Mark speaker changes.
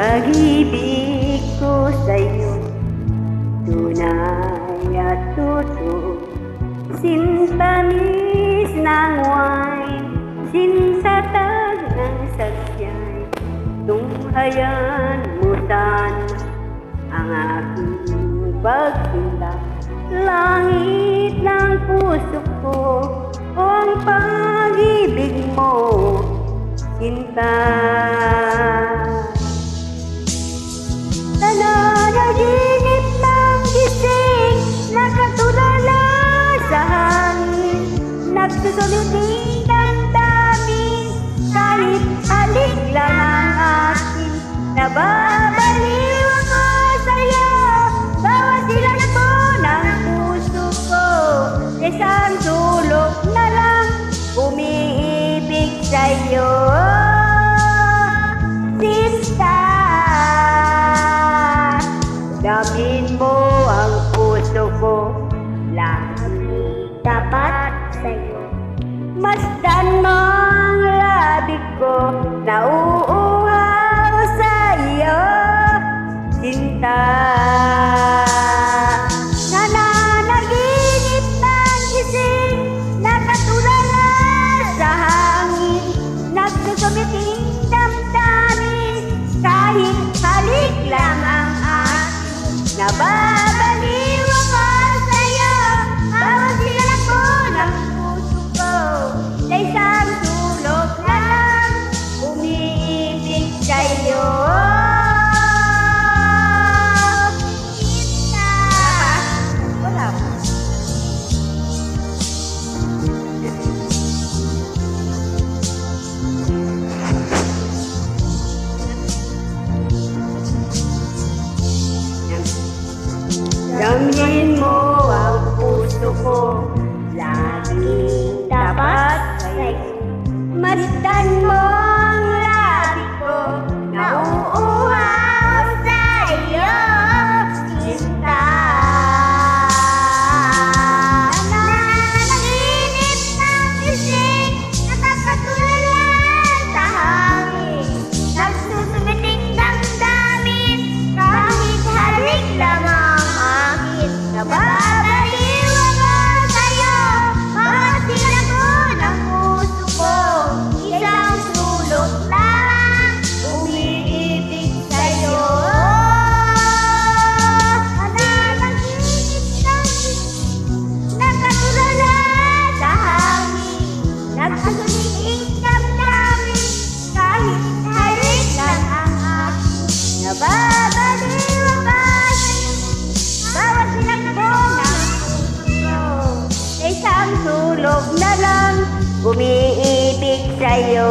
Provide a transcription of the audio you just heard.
Speaker 1: pag-ibig ko sa'yo. Tunay at totoo Sintamis ng wine Sinsatag ng sagsyan Tunghayan mo sana Ang aking pagsinta Langit ng puso ko O ang pag-ibig mo. Sinta nauuhaw sa iyo Cinta Sana naginip ng gising Nakatulala sa hangin. Nagsusubiting damdamin Kahit halik lang ang aking nabalik umiibig sa'yo.